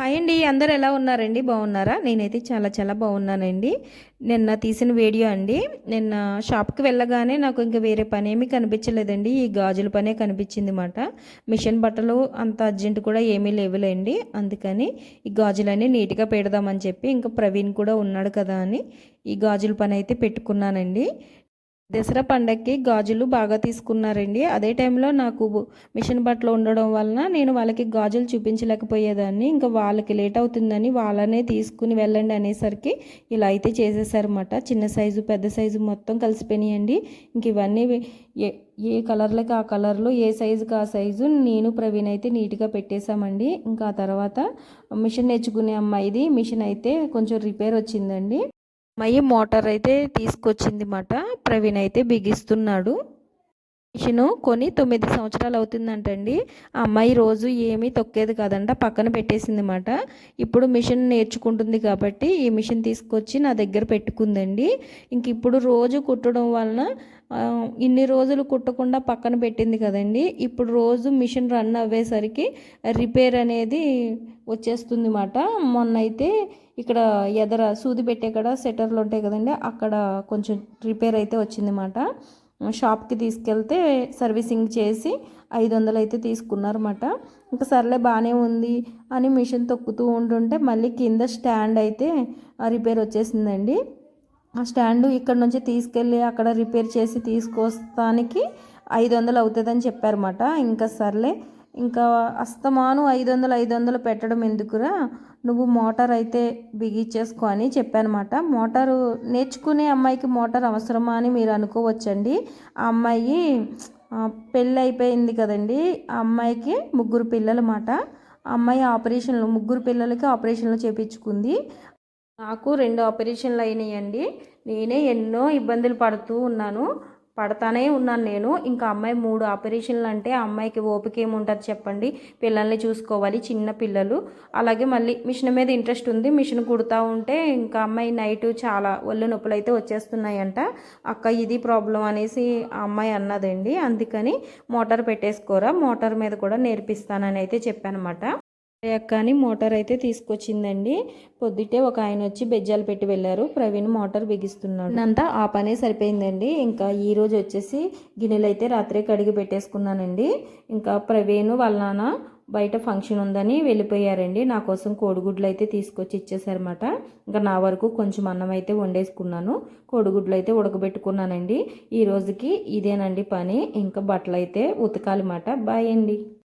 Hi అండి అందరు ఎలా ఉన్నారండి? బాగున్నారా? నేనైతే చాలా చాలా బాగున్నానండి. నిన్న తీసిన వీడియో అండి. నిన్న షాప్కి వెళ్ళగానే నాకు ఇంకా వేరే పని ఏమీ కనిపించలేదండి. ఈ గాజుల పనే కనిపించింది మాట. మిషన్ బట్టలు అంత అర్జెంట్ కూడా ఏమీ లేవులేండి. అందుకని ఈ గాజులన్నీ నీట్గా పెడదామని చెప్పి ఇంకా ప్రవీణ్ కూడా ఉన్నాడు కదా అని ఈ గాజుల పని అయితే పెట్టుకున్నానండి. దసరా పండగకి గాజులు బాగా తీసుకున్నారండి. అదే టైంలో నాకు మిషన్ బట్టలు ఉండడం వలన నేను వాళ్ళకి గాజులు చూపించలేకపోయేదాన్ని. ఇంకా వాళ్ళకి లేట్ అవుతుందని వాళ్ళనే తీసుకుని వెళ్ళండి అనేసరికి ఇలా అయితే చేసేసారన్నమాట. చిన్న సైజు పెద్ద సైజు మొత్తం కలిసిపోయినాయండి. ఇంక ఇవన్నీ ఏ ఏ కలర్లకి ఆ కలర్లో ఏ సైజుకి ఆ సైజు నేను ప్రవీణ్ అయితే నీట్గా పెట్టేశామండి. ఇంకా ఆ తర్వాత మిషన్ నేర్చుకునే అమ్మాయిది మిషన్ అయితే కొంచెం రిపేర్ వచ్చిందండి. అమ్మాయి మోటార్ అయితే తీసుకొచ్చింది మాట ప్రవీణ్ అయితే బిగిస్తున్నాడు. మిషను కొని తొమ్మిది సంవత్సరాలు అవుతుందంటండి. ఆ అమ్మాయి రోజు ఏమీ తొక్కేది కాదంట పక్కన పెట్టేసింది మాట ఇప్పుడు మిషన్ నేర్చుకుంటుంది కాబట్టి ఈ మిషన్ తీసుకొచ్చి నా దగ్గర పెట్టుకుందండి. ఇంక ఇప్పుడు రోజు కుట్టడం వలన ఇన్ని రోజులు కుట్టకుండా పక్కన పెట్టింది కదండి. ఇప్పుడు రోజు మిషన్ రన్ అవ్వేసరికి రిపేర్ అనేది వచ్చేస్తుంది మాట మొన్న అయితే ఇక్కడ ఎదర సూది పెట్టే కాడ సెటర్లు ఉంటాయి కదండి అక్కడ కొంచెం రిపేర్ అయితే వచ్చిందన్నమాట. షాప్కి తీసుకెళ్తే సర్వీసింగ్ చేసి ఐదు వందలు అయితే తీసుకున్నారన్నమాట. ఇంకా సర్లే బాగానే ఉంది అని మిషన్ తొక్కుతూ ఉంటుంటే మళ్ళీ కింద స్టాండ్ అయితే రిపేర్ వచ్చేసిందండి. ఆ స్టాండ్ ఇక్కడ నుంచి తీసుకెళ్ళి అక్కడ రిపేర్ చేసి తీసుకొస్తానికి ఐదు వందలు అవుతుందని చెప్పారన్నమాట. ఇంకా సర్లే ఇంకా అస్తమాను ఐదు వందలు ఐదు వందలు పెట్టడం ఎందుకురా? నువ్వు మోటార్ అయితే బిగించేసుకో అని చెప్పానమాట. మోటారు నేర్చుకునే అమ్మాయికి మోటార్ అవసరమా అని మీరు అనుకోవచ్చండి. ఆ అమ్మాయి పెళ్ళి అయిపోయింది కదండి. ఆ అమ్మాయికి ముగ్గురు పిల్లలు మాట ఆ అమ్మాయి ఆపరేషన్లు ముగ్గురు పిల్లలకి ఆపరేషన్లు చేపించుకుంది. నాకు రెండు ఆపరేషన్లు అయినాయండి. నేనే ఎన్నో ఇబ్బందులు పడుతూ ఉన్నాను. పడతానే ఉన్నాను నేను. ఇంకా అమ్మాయి మూడు ఆపరేషన్లు అంటే ఆ అమ్మాయికి ఓపిక ఏముంటుంది చెప్పండి. పిల్లల్ని చూసుకోవాలి చిన్న పిల్లలు. అలాగే మళ్ళీ మిషన్ మీద ఇంట్రెస్ట్ ఉంది. మిషన్ కుడుతూ ఉంటే ఇంకా అమ్మాయి నైట్ చాలా ఒళ్ళు నొప్పులు అయితే వచ్చేస్తున్నాయంట. అక్క ఇది ప్రాబ్లం అనేసి ఆ అమ్మాయి అన్నదండి. అందుకని మోటార్ పెట్టేసుకోరా మోటార్ మీద కూడా నేర్పిస్తానని అయితే చెప్పానమాట. కానీ మోటార్ అయితే తీసుకొచ్చిందండి. పొద్దుటే ఒక ఆయన వచ్చి బెజ్జాలు పెట్టి వెళ్ళారు. ప్రవీణ్ మోటార్ బిగిస్తున్నాడు. అంతా ఆ పనే సరిపోయిందండి. ఇంకా ఈ రోజు వచ్చేసి గిన్నెలు అయితే రాత్రే కడిగి పెట్టేసుకున్నానండి. ఇంకా ప్రవీణ్ వాళ్ళ నాన్న బయట ఫంక్షన్ ఉందని వెళ్ళిపోయారండి. నా కోసం కోడిగుడ్లు అయితే తీసుకొచ్చి ఇచ్చేసారన్నమాట ఇంకా నా వరకు కొంచెం అన్నం అయితే వండేసుకున్నాను. కోడిగుడ్లు అయితే ఉడకబెట్టుకున్నానండి. ఈ రోజుకి ఇదేనండి పని. ఇంకా బట్టలు అయితే ఉతకాలన్నమాట బాయ్ అండి.